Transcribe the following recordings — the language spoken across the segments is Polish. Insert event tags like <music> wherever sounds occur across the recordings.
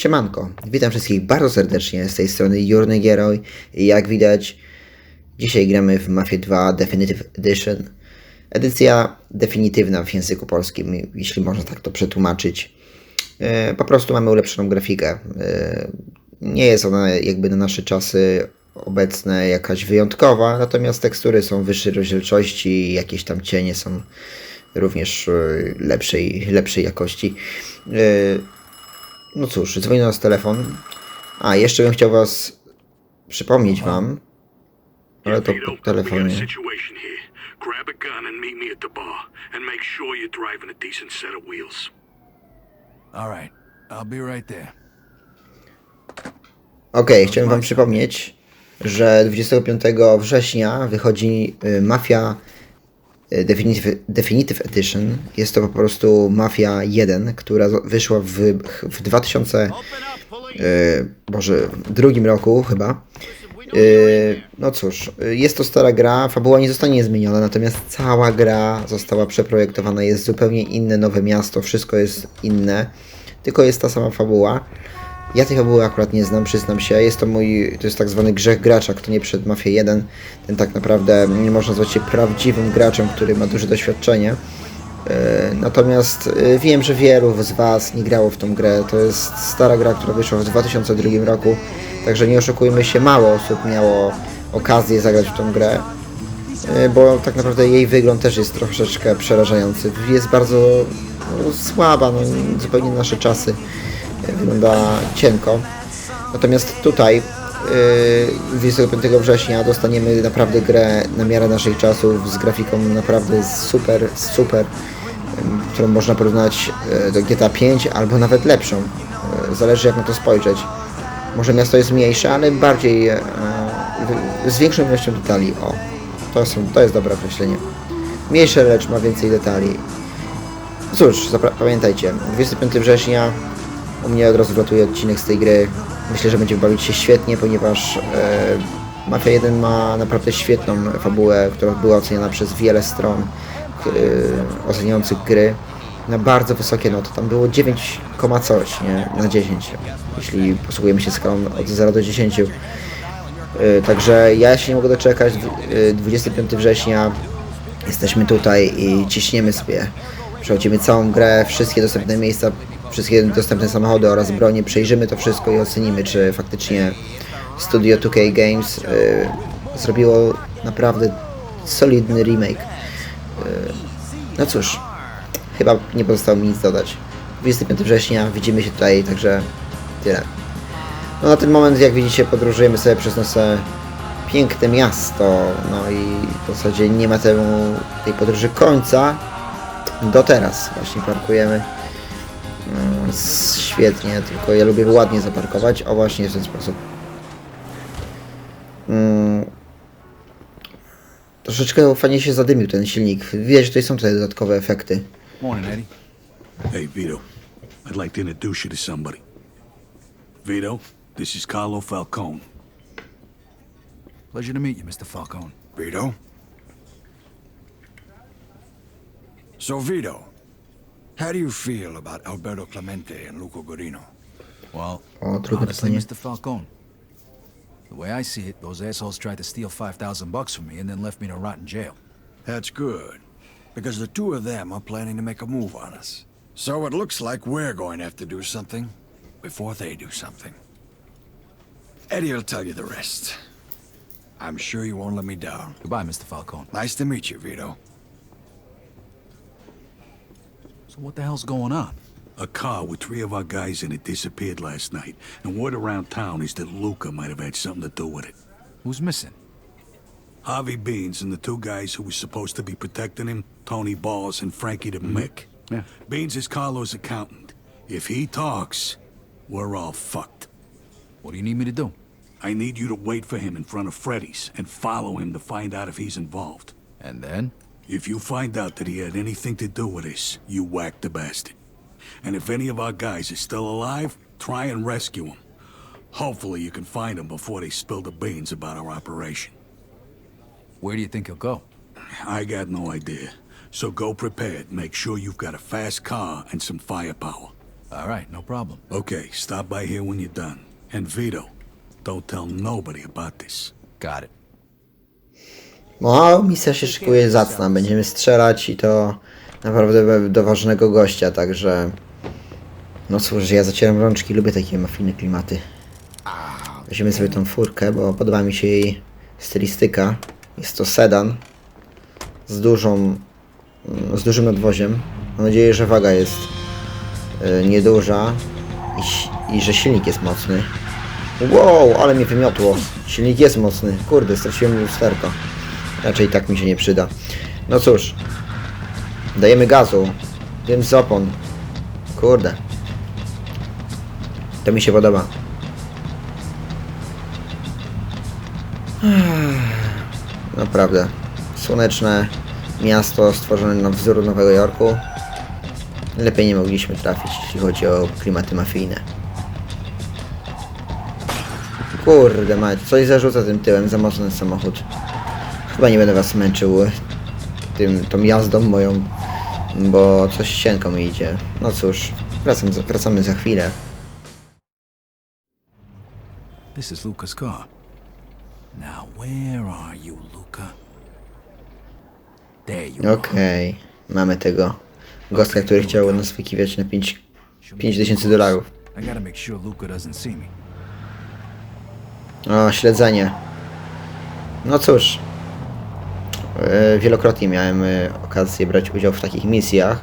Siemanko, witam wszystkich bardzo serdecznie z tej strony Jurny Gieroj jak widać dzisiaj gramy w Mafia 2 Definitive Edition. Edycja definitywna w języku polskim, jeśli można tak to przetłumaczyć. E, Po prostu mamy ulepszoną grafikę. E, Nie jest ona jakby na nasze czasy obecne jakaś wyjątkowa, natomiast tekstury są wyższej rozdzielczości jakieś tam cienie są również e, lepszej, lepszej jakości. No cóż, dzwoni do nas telefon. A, jeszcze bym chciał was przypomnieć wam, ale to po telefonie. Grab a gun and meet me at the bar, and make sure you're driving a decent set of wheels. All right, I'll be right there. Okej, chciałem wam przypomnieć, że 25 września wychodzi y, Mafia Definitive, Definitive Edition. Jest to po prostu Mafia 1, która wyszła w, w 2000, y, Boże, drugim roku chyba. Y, No cóż, jest to stara gra, fabuła nie zostanie zmieniona, natomiast cała gra została przeprojektowana, jest zupełnie inne, nowe miasto, wszystko jest inne, tylko jest ta sama fabuła. Ja tej fabuły akurat nie znam, przyznam się. Jest to mój, to jest tak zwany grzech gracza, kto nie przed Mafia 1. Ten tak naprawdę nie można nazwać się prawdziwym graczem, który ma duże doświadczenie. E, Natomiast e, wiem, że wielu z Was nie grało w tą grę. To jest stara gra, która wyszła w 2002 roku. Także nie oszukujmy się, mało osób miało okazję zagrać w tą grę. E, Bo tak naprawdę jej wygląd też jest troszeczkę przerażający. Jest bardzo no, słaba, no, zupełnie na nasze czasy. Wygląda cienko. Natomiast tutaj yy, 25 września dostaniemy naprawdę grę na miarę naszych czasów z grafiką naprawdę super, super, ym, którą można porównać yy, do GTA 5 albo nawet lepszą. Zależy jak na to spojrzeć. Może miasto jest mniejsze, ale bardziej z większą ilością detali. O, to, są, to jest dobre określenie. Mniejsze, lecz ma więcej detali. Cóż, pamiętajcie, 25 września u mnie od razu wlatuje odcinek z tej gry. Myślę, że będziemy bawić się świetnie, ponieważ e, Mafia 1 ma naprawdę świetną fabułę, która była oceniana przez wiele stron e, oceniających gry na bardzo wysokie noty. Tam było 9, koma coś nie? na 10, jeśli posługujemy się skalą od 0 do 10. E, Także ja się nie mogę doczekać. Dw- e, 25 września jesteśmy tutaj i ciśniemy sobie. Przechodzimy całą grę, wszystkie dostępne miejsca, wszystkie dostępne samochody oraz bronie. Przejrzymy to wszystko i ocenimy, czy faktycznie Studio 2K Games y, zrobiło naprawdę solidny remake. Y, no cóż, chyba nie pozostało mi nic dodać. 25 września widzimy się tutaj, także tyle. No na ten moment, jak widzicie, podróżujemy sobie przez nasze piękne miasto, no i w zasadzie nie ma temu tej podróży końca. Do teraz właśnie parkujemy. Świetnie, tylko ja lubię ładnie zaparkować. O właśnie w ten sposób. Mm. Troszeczkę fajnie się zadymił ten silnik. Widać, że tutaj są te dodatkowe efekty. Morning, Eddie. Hey, Vito. I'd like to introduce you to somebody. Vito, this is Carlo Falcone. Pleasure to meet you, Mr. Falcone. Vito? So, Vito, how do you feel about Alberto Clemente and Luco Godino? Well, O, trudne honestly, pytanie. Mr. Falcone, the way I see it, those assholes tried to steal 5,000 bucks from me and then left me to rot in jail. That's good, because the two of them are planning to make a move on us. So it looks like we're going to have to do something before they do something. Eddie will tell you the rest. I'm sure you won't let me down. Goodbye, Mr. Falcone. Nice to meet you, Vito. So what the hell's going on? A car with three of our guys in it disappeared last night, and word around town is that Luca might have had something to do with it. Who's missing? Harvey Beans and the two guys who were supposed to be protecting him, Tony Balls and Frankie the mm-hmm. Mick. Yeah. Beans is Carlo's accountant. If he talks, we're all fucked. What do you need me to do? I need you to wait for him in front of Freddy's and follow him to find out if he's involved. And then? If you find out that he had anything to do with this, you whack the bastard. And if any of our guys is still alive, try and rescue him. Hopefully you can find him before they spill the beans about our operation. Where do you think he'll go? I got no idea. So go prepared. Make sure you've got a fast car and some firepower. All right, no problem. Okay, stop by here when you're done. And Vito, don't tell nobody about this. Got it. No, misja się szykuje zacna. Będziemy strzelać i to naprawdę do ważnego gościa, także... No cóż, ja zacieram rączki, lubię takie mafijne klimaty. Weźmiemy sobie tą furkę, bo podoba mi się jej stylistyka. Jest to sedan z dużą, mm, z dużym nadwoziem. Mam nadzieję, że waga jest y, nieduża i, i że silnik jest mocny. Wow, ale mnie wymiotło. Silnik jest mocny. Kurde, straciłem lusterko. Raczej tak mi się nie przyda. No cóż. Dajemy gazu. Wiem z opon. Kurde. To mi się podoba. Naprawdę. Słoneczne miasto stworzone na wzór Nowego Jorku. Lepiej nie mogliśmy trafić, jeśli chodzi o klimaty mafijne. Kurde mać, coś zarzuca tym tyłem, za mocny samochód. Chyba nie będę was męczył tym, tą jazdą moją, bo coś cienko mi idzie. No cóż, wracam, wracamy za chwilę. This is Luca's car. Now, where are you, Luca? There you are. Okej, mamy tego gościa, który chciał nas wykiwać na 5 5000 dolarów. O, śledzenie. No cóż, wielokrotnie miałem e, okazję brać udział w takich misjach.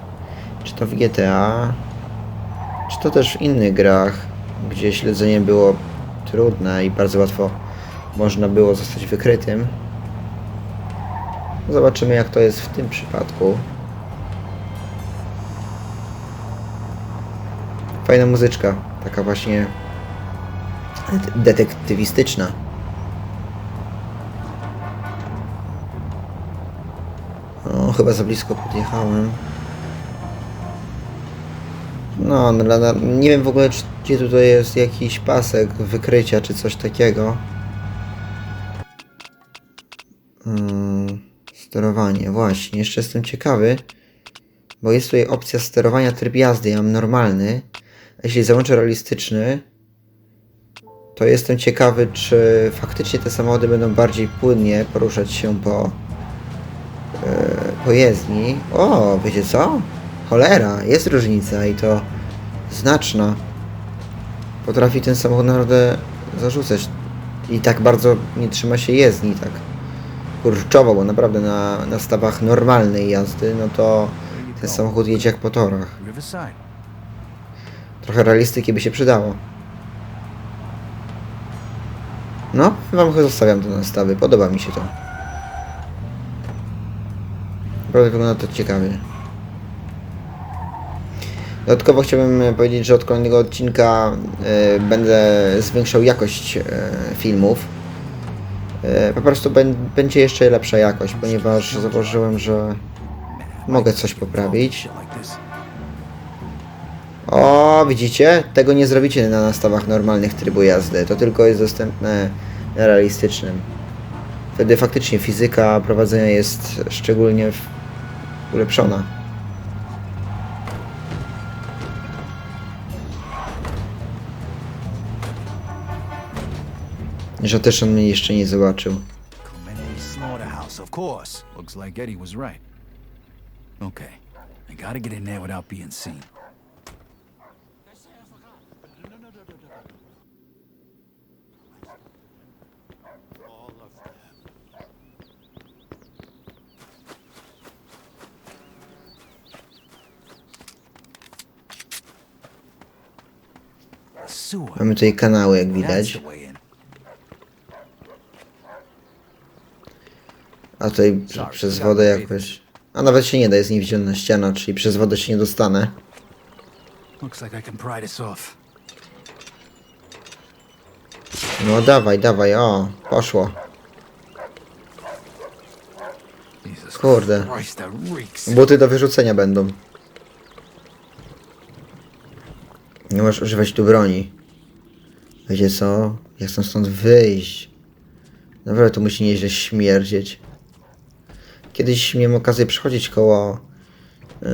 Czy to w GTA, czy to też w innych grach, gdzie śledzenie było trudne i bardzo łatwo można było zostać wykrytym. Zobaczymy jak to jest w tym przypadku. Fajna muzyczka, taka właśnie det- detektywistyczna. Chyba za blisko podjechałem. No, nie wiem w ogóle, czy, gdzie tutaj jest jakiś pasek wykrycia, czy coś takiego. Mm, sterowanie, właśnie, jeszcze jestem ciekawy, bo jest tutaj opcja sterowania tryb jazdy, ja mam normalny, a jeśli załączę realistyczny, to jestem ciekawy, czy faktycznie te samochody będą bardziej płynnie poruszać się po, e, po jezdni. O, wiecie co? Cholera, jest różnica i to znaczna. Potrafi ten samochód naprawdę zarzucać. I tak bardzo nie trzyma się jezdni, tak kurczowo, bo naprawdę na, na stawach normalnej jazdy, no to ten samochód jedzie jak po torach. Trochę realistyki by się przydało. No, wam zostawiam te nastawy. Podoba mi się to. Naprawdę wygląda to ciekawie. Dodatkowo chciałbym e, powiedzieć, że od kolejnego odcinka e, będę zwiększał jakość e, filmów. E, po prostu bę- będzie jeszcze lepsza jakość, ponieważ zauważyłem, że mogę coś poprawić. O, widzicie? Tego nie zrobicie na nastawach normalnych trybu jazdy. To tylko jest dostępne na realistycznym. Wtedy faktycznie fizyka prowadzenia jest szczególnie w- ulepszona. Że też on mnie jeszcze nie zobaczył. Was right. Okay. I gotta get in there without being seen. Mamy tutaj kanały, jak widać. A tutaj przez wodę jakoś... A nawet się nie da, jest niewidzialna ściana, czyli przez wodę się nie dostanę. No dawaj, dawaj, o, poszło. Kurde. Buty do wyrzucenia będą. Nie możesz używać tu broni. Wiecie co? Ja chcę stąd wyjść. Naprawdę to musi nieźle śmierdzieć. Kiedyś miałem okazję przechodzić koło... Yy,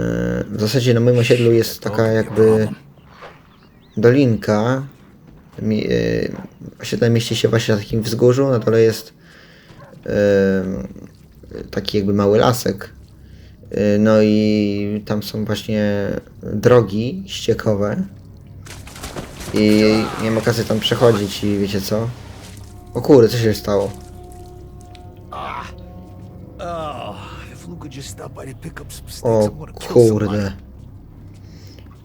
w zasadzie na moim osiedlu jest taka jakby dolinka. Mi, yy, osiedle mieści się właśnie na takim wzgórzu. Na dole jest yy, taki jakby mały lasek. Yy, no i tam są właśnie drogi ściekowe. I miałem okazję tam przechodzić i wiecie co? O kurde, co się stało? O kurde.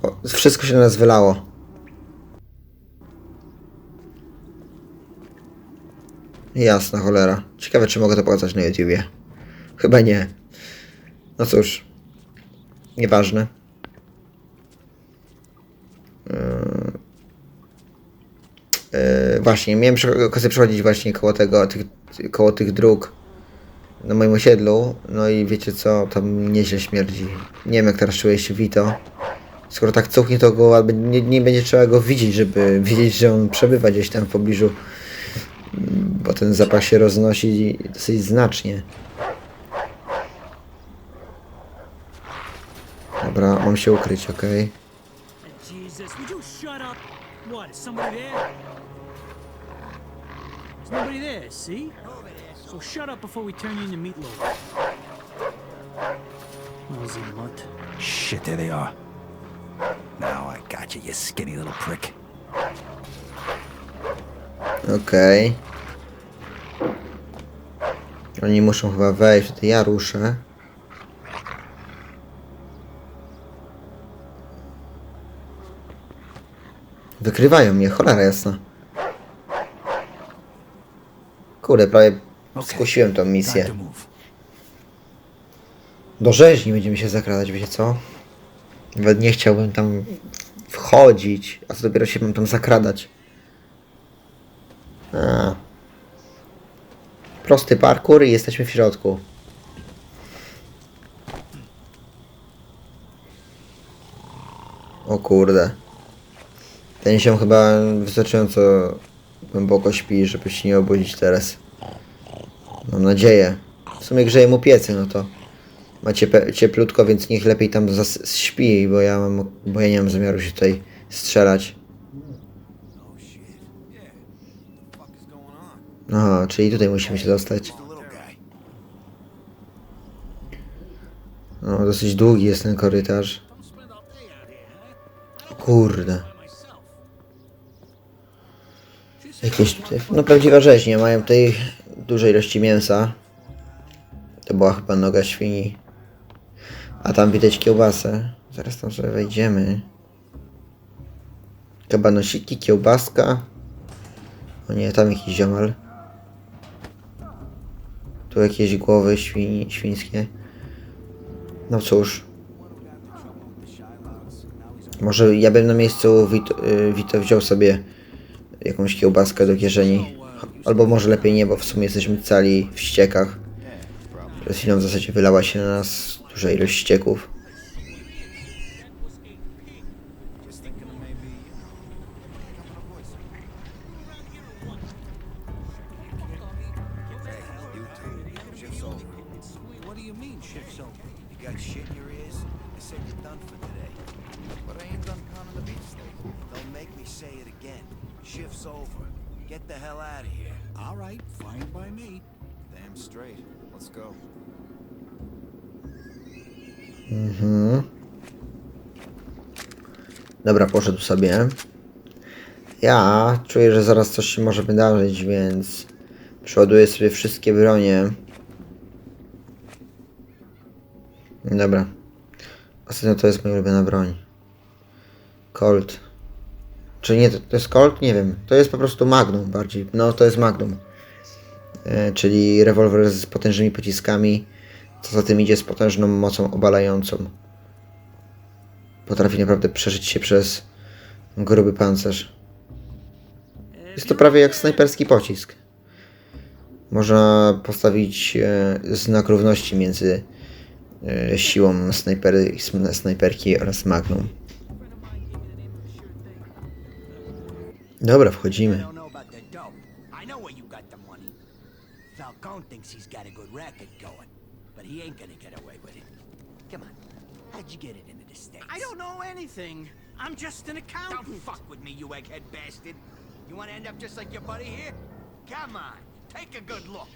O, wszystko się na nas wylało. Jasna cholera. Ciekawe, czy mogę to pokazać na YouTubie. Chyba nie. No cóż. Nieważne. Yy, właśnie, miałem okazję przechodzić właśnie koło tego, tych, koło tych dróg na moim osiedlu, no i wiecie co, tam nieźle śmierdzi. Nie wiem jak teraz czuje się Vito. Skoro tak cuchnie, to go albo nie, nie będzie trzeba go widzieć, żeby <laughs> wiedzieć, że on przebywa gdzieś tam w pobliżu. Bo ten zapach się roznosi dosyć znacznie. Dobra, mam się ukryć, okej. Jesus, There's nobody there, see? So shut up before we turn you into meatloaf. Nosy mutt. Shit, there they are. Now I got you, you skinny little prick. Okej. Oni muszą chyba wejść, to ja ruszę. Wykrywają mnie, cholera jasna. Kurde, prawie skusiłem tą misję. Do rzeźni będziemy się zakradać, wiecie co? Nawet nie chciałbym tam wchodzić, a co dopiero się mam tam zakradać. A. Prosty parkour i jesteśmy w środku. O kurde. Ten się chyba wystarczająco głęboko śpi, żeby się nie obudzić teraz. Mam nadzieję. W sumie grzeje mu piecy, no to ma cieplutko, więc niech lepiej tam śpi, bo ja, mam, bo ja nie mam zamiaru się tutaj strzelać. Aha, czyli tutaj musimy się dostać. No, dosyć długi jest ten korytarz. Kurde. Jakieś no prawdziwa rzeźnia, mają tutaj duże ilości mięsa. To była chyba noga świni. A tam widać kiełbasę. Zaraz tam sobie wejdziemy. Kabanosiki, kiełbaska. O nie, tam jakiś ziomal. Tu jakieś głowy świni, świńskie. No cóż. Może ja bym na miejscu Vito, y, Vito wziął sobie jakąś kiełbaskę do kieszeni. Albo może lepiej nie, bo w sumie jesteśmy cali w ściekach. Przed chwilą w zasadzie wylała się na nas duża ilość ścieków. Shift's over. Get the hell out of here. All right, fine by me. Damn straight. Let's go. Dobra, poszedł sobie. Ja czuję, że zaraz coś się może wydarzyć, więc przeładuję sobie wszystkie bronie. Dobra. Ostatnio to jest moja ulubiona broń. Colt. Czy nie, to, jest Colt? Nie wiem. To jest po prostu Magnum bardziej. No, to jest Magnum. E, czyli rewolwer z potężnymi pociskami. Co za tym idzie z potężną mocą obalającą potrafi naprawdę przeżyć się przez gruby pancerz. Jest to prawie jak snajperski pocisk. Można postawić e, znak równości między e, siłą snajpery, snajperki oraz magnum. The money. Falcone thinks he's got a good racket going, but he ain't gonna get away with it. Come on, how'd you get it into the States? I don't know anything. I'm just an accountant. Don't fuck with me. me, you egghead bastard. You want to end up just like your buddy here? Come on, take a good look.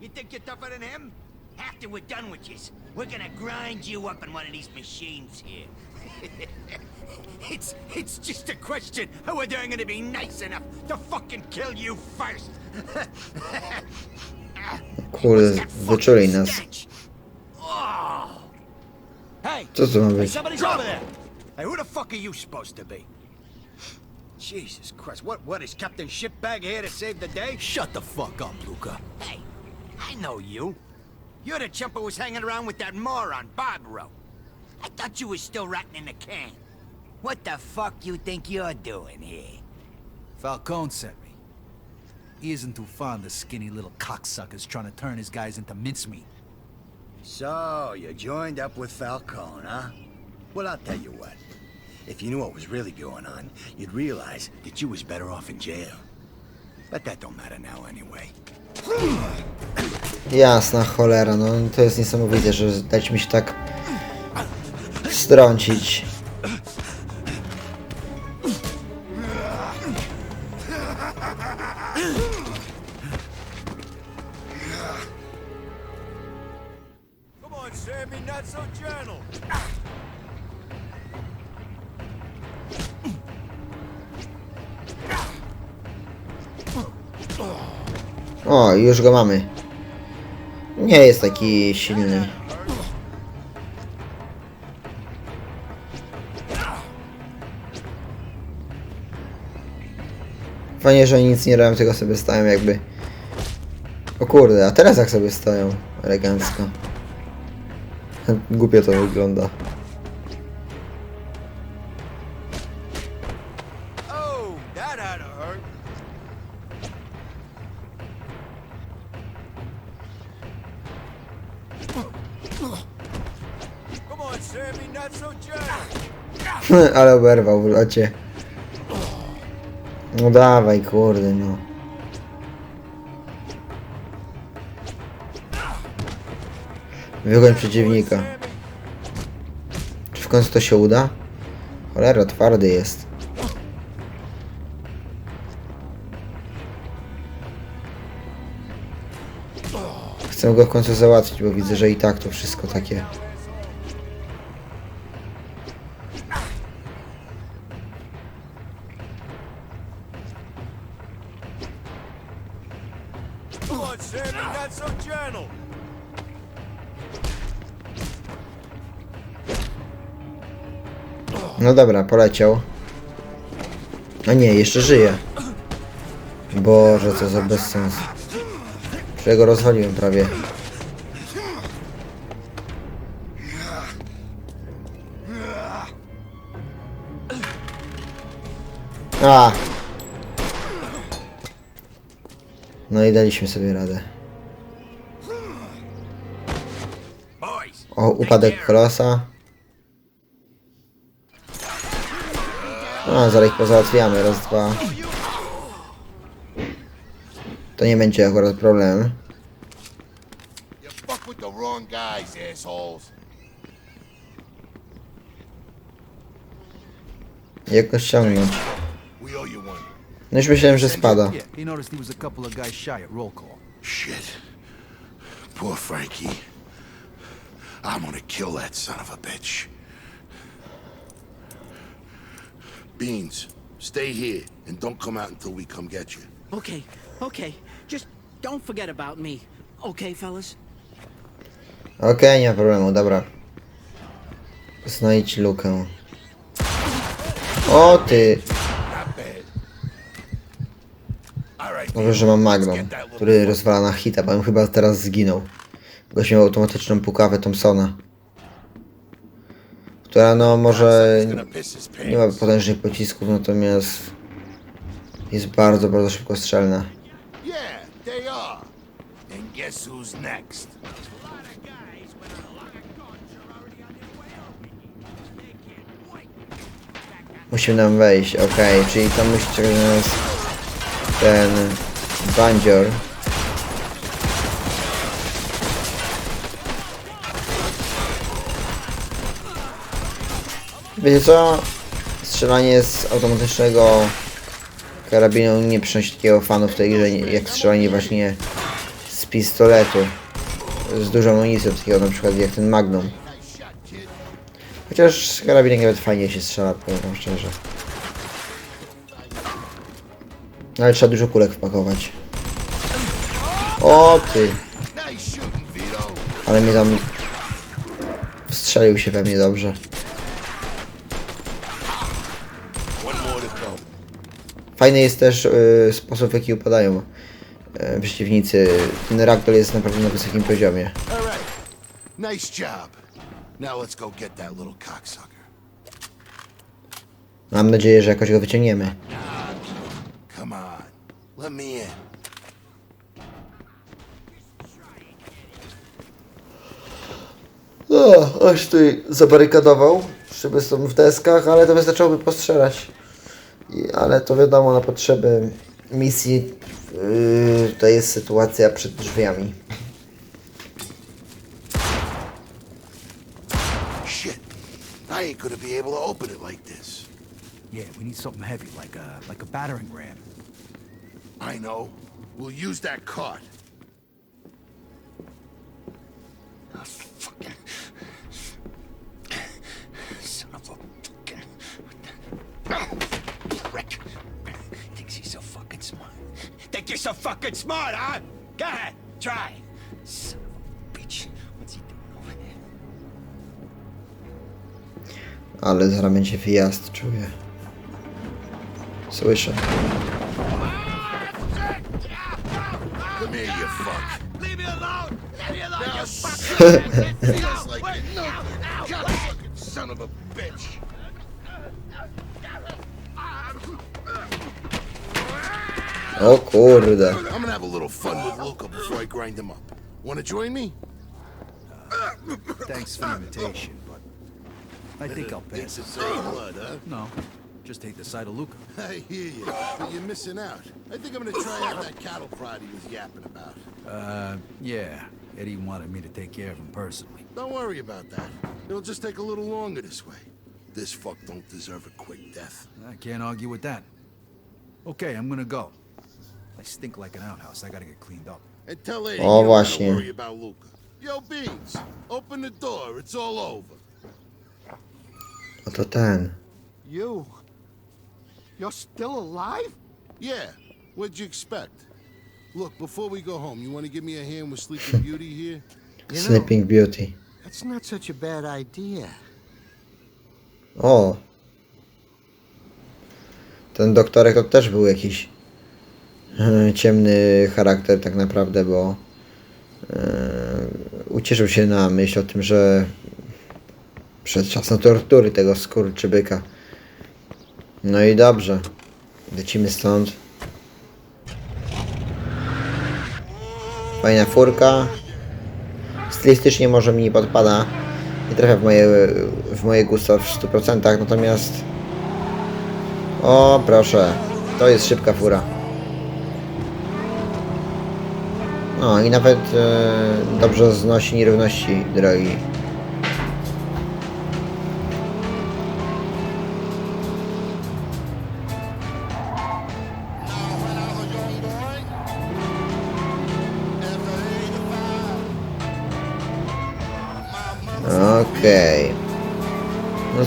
You think you're tougher than him? After we're done with you, we're gonna grind you up in one of these machines here. <laughs> it's it's just a question of whether I'm gonna be nice enough to fucking kill you first. <laughs> Kurde, wyczuli nas. Stench. Oh. Hey, Co to ma być? somebody's over there. Hey, who the fuck are you supposed to be? Jesus Christ, what what is Captain Shitbag here to save the day? Shut the fuck up, Luca. Hey, I know you. You're the chump who was hanging around with that moron, Barbaro. I thought you was still rotting in the can. What the fuck you think you're doing here? Falcone sent me. He isn't too fond of skinny little cocksuckers trying to turn his guys into mincemeat. So, you joined up with Falcone, huh? Well, I'll tell you what. If you knew what was really going on, you'd realize that you was better off in jail. But that don't matter now anyway. Jasna cholera, no to jest niesamowite, że dać mi się tak strącić. O, już go mamy. Nie jest taki silny. Fajnie, że oni nic nie robią, tylko sobie stoją jakby... O kurde, a teraz jak sobie stoją? Elegancko. Głupio to wygląda. <laughs> Ale oberwał w locie. No dawaj, kurde, no. Wygoń przeciwnika. Czy w końcu to się uda? Cholera, twardy jest. Chcę go w końcu załatwić, bo widzę, że i tak to wszystko takie... On, Sammy, so gentle. No dobra, poleciał. A nie, jeszcze żyje. Boże, co za bezsens. Że go rozwaliłem prawie. A! I daliśmy sobie radę. O, upadek kolosa. No, zaraz ich pozałatwiamy. Raz, dwa. To nie będzie akurat problem. Jak go ściągnąć? No już myślałem, że spada. Yeah, he noticed he was a couple of guys shy at roll call. Shit. Poor Frankie. I'm gonna kill that son of a bitch. Beans, stay here and don't come out until we come get you. Okay, okay. Just don't forget about me. Okay, fellas? Okej, nie ma problemu, dobra. Znajdź lukę. O ty! All right. Może, że mam Magnum, który rozwala na hita, bo on chyba teraz zginął. Gość miał automatyczną pukawę Thompsona. Która no może nie ma potężnych pocisków, natomiast jest bardzo, bardzo szybko strzelna. Musimy nam wejść, okej, czyli tam musi czekać na nas ten bandzior. Wiecie co? strzelanie z automatycznego karabinu nie przynosi takiego fanu w tej grze, jak strzelanie właśnie z pistoletu. Z dużą amunicją, takiego na przykład jak ten Magnum. Chociaż z karabinek nawet fajnie się strzela, powiem szczerze. Ale trzeba dużo kulek wpakować. O ty! Ale mnie tam... Wstrzelił się we mnie dobrze. Fajny jest też y, sposób, w jaki upadają y, przeciwnicy. Ten ragdoll jest naprawdę na wysokim poziomie. Mam nadzieję, że jakoś go wyciągniemy. Let me in. O, aż tutaj zabarykadował. Szyby są w deskach, ale to wystarczyłoby postrzelać. I, ale to wiadomo, na potrzeby misji yy, to jest sytuacja przed drzwiami. Shit. I ain't gonna be able to open it like this. Yeah, we need something heavy, like a like a battering ram. I know. We'll use that cart. Ah, fucking... Son of a fucking... Oh, prick. Thinks he's so fucking smart. Think you're so fucking smart, huh? Go ahead, try. Son of a bitch. What's he doing over there? Ale zaraz będzie wyjazd, czuję. Słyszę. Come here, you fuck. Leave me alone! Leave me alone, Now, you <laughs> fuck! Feels like it. No, cocksucking son of a bitch. Oh, o kurde. I'm gonna have a little fun with Luca before I grind him up. Wanna join me? Thanks for the invitation, but I think I'll It's pass. the same blood, huh? No, just hate the sight of Luca. <laughs> I hear you, but you're missing out. I think I'm gonna try out that cattle prod he was yapping about. Uh, yeah. Eddie wanted me to take care of him personally. Don't worry about that. It'll just take a little longer this way. This fuck don't deserve a quick death. I can't argue with that. Okay, I'm gonna go. I stink like an outhouse. I gotta get cleaned up. And tell Eddie O, you don't gotta właśnie. worry about Luca. Yo, Beans, open the door. It's all over. No to ten. You? You're still alive? Yeah, what'd you expect? Look, before we go home, you want to give me a hand with Sleeping Beauty here? <laughs> You know, Sleeping Beauty. that's not such a bad idea. O! Ten doktorek to też był jakiś e, ciemny charakter tak naprawdę, bo e, ucieszył się na myśl o tym, że przed czasem tortury tego skurczybyka. No i dobrze. Lecimy stąd. Fajna furka. Stylistycznie może mi nie podpada. Nie trafia w moje, w moje gusto w 100%, natomiast... O, proszę. To jest szybka fura. No i nawet e, dobrze znosi nierówności drogi.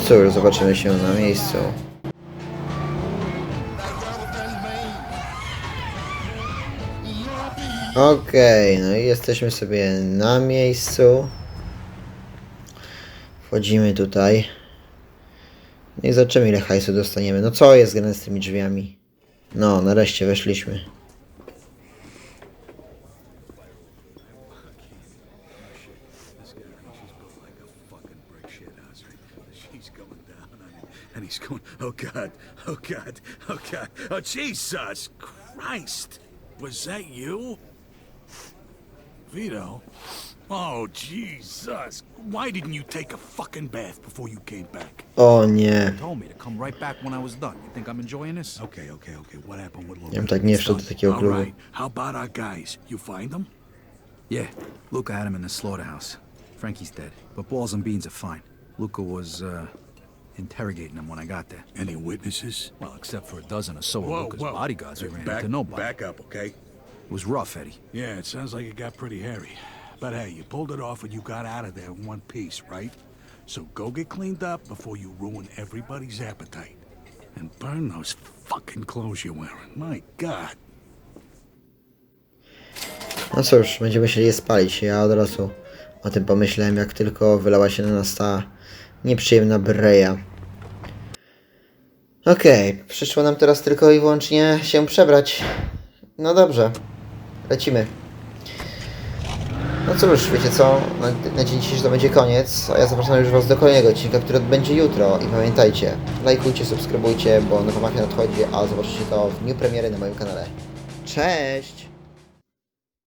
Cóż, zobaczymy się na miejscu. Okej, no i jesteśmy sobie na miejscu. Wchodzimy tutaj. No i zobaczymy ile hajsu dostaniemy. No co jest grane z tymi drzwiami? No, nareszcie weszliśmy. He's going, oh God, oh God, oh God, oh Jesus Christ. Was that you? Vito? Oh, Jesus. Why didn't you take a fucking bath before you came back? O nie. Told me to come right back when I was done. You think I'm enjoying this? Okay, okay, okay. What happened with Ja bym Loretta? tak nie It's wszedł do takiego klubu. right. How about our guys? You find them? Yeah, Luca had him in the slaughterhouse. Frankie's dead, but Balls and Beans are fine. Luca was, uh, interrogating them when I got there. Any witnesses? Well, except for a dozen or so of Whoa, Luca's whoa. bodyguards, we Hey, ran back, into nobody. Back up, okay? It was rough, Eddie. Yeah, it sounds like it got pretty hairy. But hey, you pulled it off and you got out of there in one piece, right? So go get cleaned up before you ruin everybody's appetite. And burn those fucking clothes you're wearing. My God. No cóż, będziemy musieli je spalić. Ja od razu o tym pomyślałem, jak tylko wylała się na nas ta nieprzyjemna breja. Okej, przyszło nam teraz tylko i wyłącznie się przebrać. No dobrze, lecimy. No cóż, wiecie co, na, na dzień dzisiejszy to będzie koniec, a ja zapraszam już Was do kolejnego odcinka, który odbędzie jutro. I pamiętajcie, lajkujcie, subskrybujcie, bo nowa mafia nadchodzi, a zobaczycie to w dniu premiery na moim kanale. Cześć!